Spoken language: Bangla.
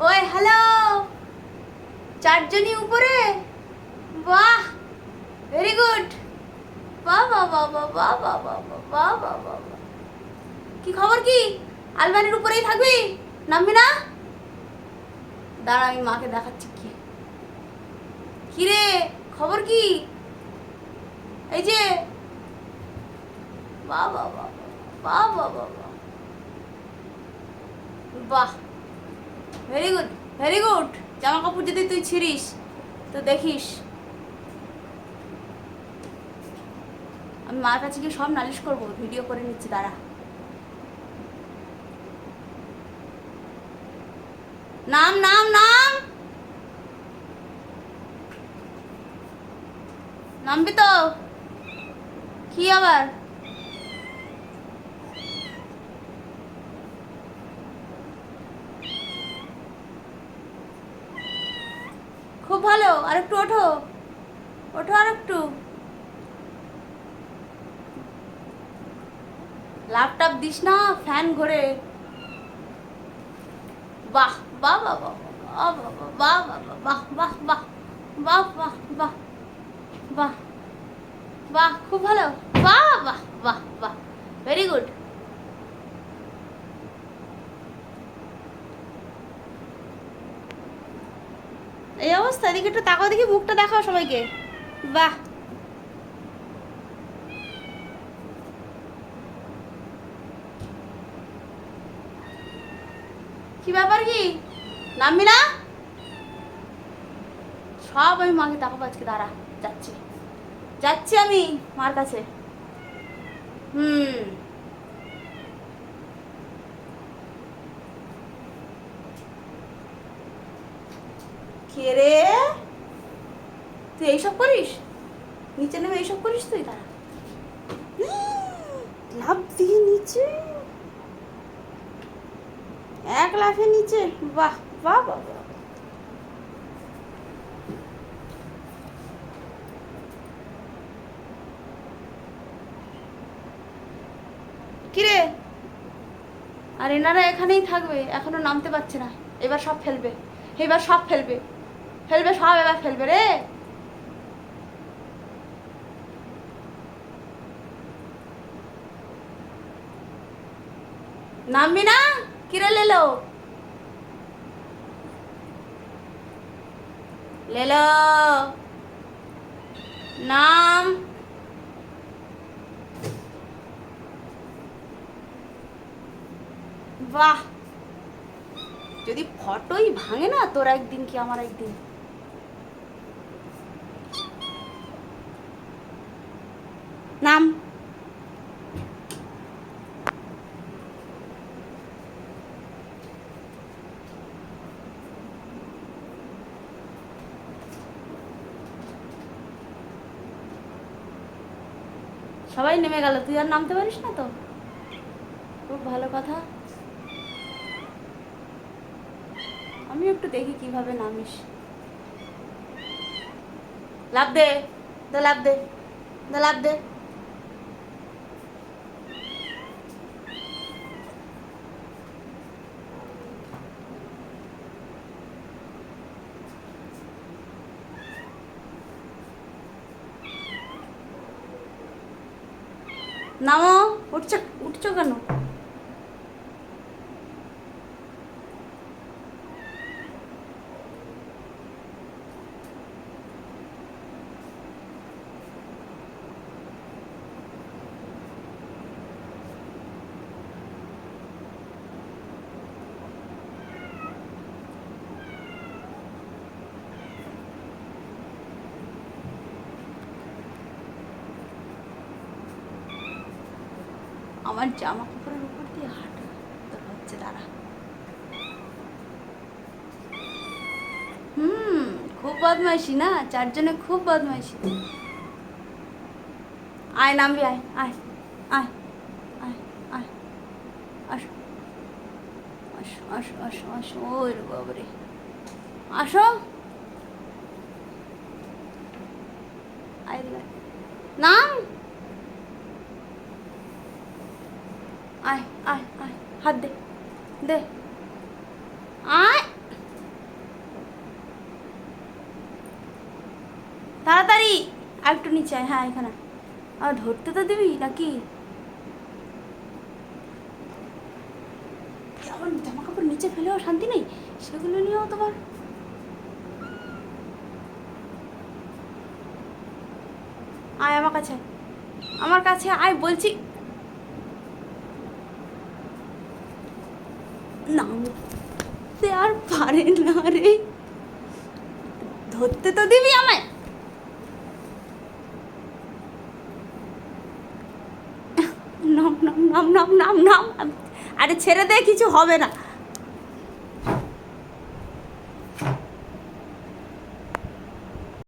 ওই হ্যালো চারজনই উপরে বাহ ভেরি গুড বাহ বাহ বাহ বাহ বাহ বাহ বাহ বাহ বাহ বাহ। কি খবর কি আলমারির উপরেই থাকবি নামবি না দাঁড়া আমি মাকে দেখাচ্ছি কি রে খবর কি এই যে বাহ বাহ বাহ বাহ বাহ বাহ বাহ বাহ ভেরি গুড ভেরি গুড জামা কাপড় যদি তুই ছিঁড়িস, তো দেখিস। আমি মার কাছে গিয়ে সব নালিশ করব। ভিডিও করে নিচ্ছি, দাঁড়া। নাম নাম নাম! নামবি তো? কি আবার খুব ভালো আর একটু ওঠো ওঠো আর একটু ল্যাপটপ দিস না ফ্যান ঘোরে বাহ বাহ বাহ বাহ বাহ বাহ বাহ বাহ বাহ বাহ বাহ বাহ বাহ খুব ভালো বাহ বাহ বাহ বাহ ভেরি গুড এই অবস্থা, এদিকে একটু তাকাও দেখি মুখটা দেখাও সবাইকে। বাহ! কি ব্যাপার কি? নামবি না? সব আমি মাকে দেখাবো আজকে, দাঁড়া, যাচ্ছি। যাচ্ছি আমি মার কাছে। হুম। কে রে। তুই এইসব করিস? নিচে নেমে এইসব করিস তুই? দাঁড়া। লাভ দিয়ে নিচে। এক লাফে নিচে। বাহ বাহ বাহ। কিরে? আর এনারা এখানেই থাকবে, এখনও নামতে পারছে না। এবার সব ফেলবে। এবার সব ফেলবে। ফেলবে, সব এবার ফেলবে রে। নামবি না? কিরে লেলো? লেলো, নাম। বাহ! যদি ফটোই ভাঙে না, তোর একদিন কি আমার একদিন? নাম? সবাই নেমে গেল, তুই আর নামতে পারিস না তো? খুব ভালো কথা। আমি একটু দেখি কীভাবে নামিস। লাভ দে লাভ দে দে লাভ দে। নামো উঠছো উঠছো কেন? আমার জামা কাপড়ের উপর দিয়ে হাঁটা। হচ্ছে দাঁড়া। হুম, খুব বদমাইশি না? চারজনে খুব বদমাইশি। আয় নামবি, আয় আয় আয় আসো। আয় আয় আয় আয়, হাত দে দে। আয়। তাড়াতাড়ি আর একটু নিচে আয় হ্যাঁ এখানে। আর ধরতে তো দিবি নাকি? এখন জামা কাপড় নিচে ফেলেও শান্তি নেই, সেগুলো নিয়েও তোমার আয় আমার কাছে আমার কাছে আয়, বলছি নামতে আর পারে না রে। ধরতে তো দিবি আমায়। নাম নাম নাম নাম নাম নাম। আরে ছেড়ে দে, কিছু হবে না।